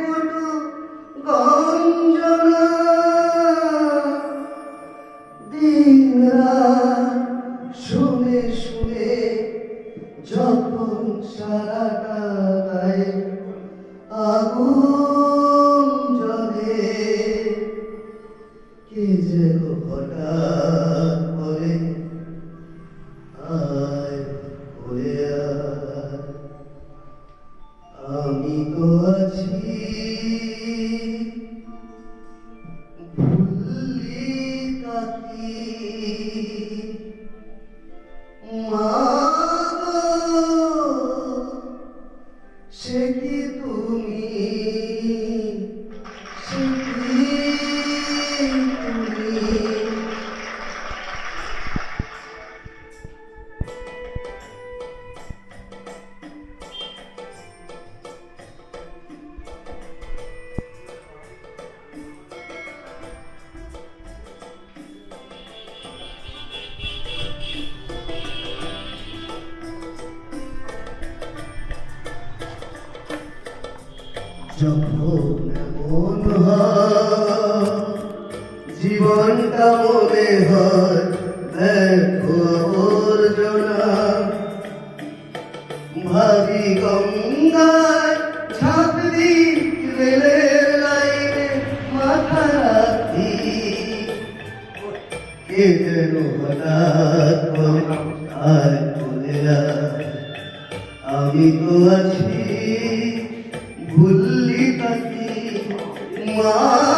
কটু গঞ্জনা দিন শুনে শুনে যখন সারাটা আগুন সে কি তুমি? যখন মন জীবনটা মনে হয় আবর্জনা। ভাবি গঙ্গায় দি রেলের লাইনে মাথা রাখি। কে যেন হঠাৎ আমি তো আছি মা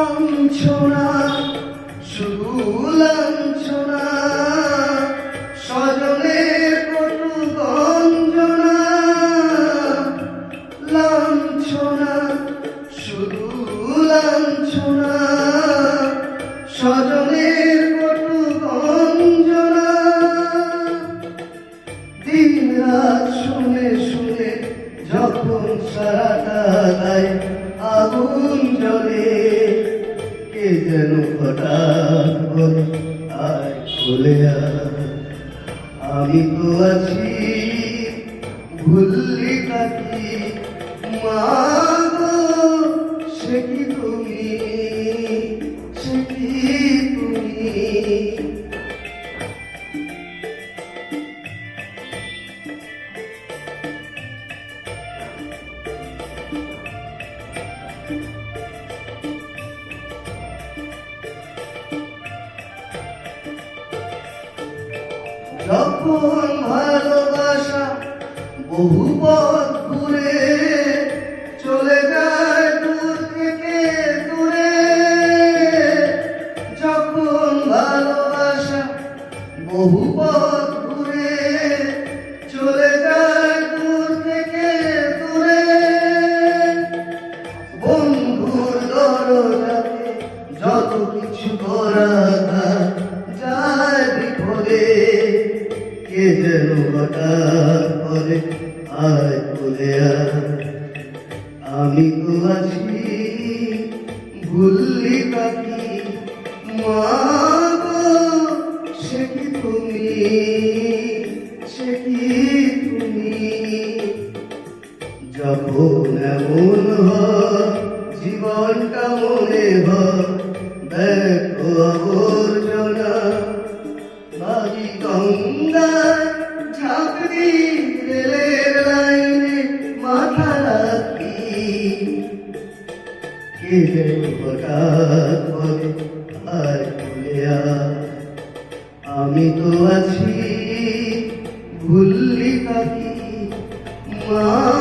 লাঞ্ছনা, শুধু লাঞ্ছনা স্বজনের কটু গঞ্জনা লাঞ্ছনা, শুধু লাঞ্ছনা স্বজনের কটু গঞ্জনা দিন রাত শুনে শুনে যখন সারাটা আগুন জ্বলে কে যেন হঠাৎ আয় আমি তো আছি, ভুললি কাকি মা সে কি তুমি? সে কি তুমি? যখন ভালোবাসা বহু পথ ঘুরে চলে যায় যেন হঠাৎ করে আয় বলে আমি তো আছি, ভুললি পাখি মা সে কি তুমি? সে কি তুমি? যখন এমন হয়, জীবনটা মনে হয় মাথা রাখি কে যেন হঠাৎ বলে আয় বলে আমি তো আছি ভুললি থাকি মা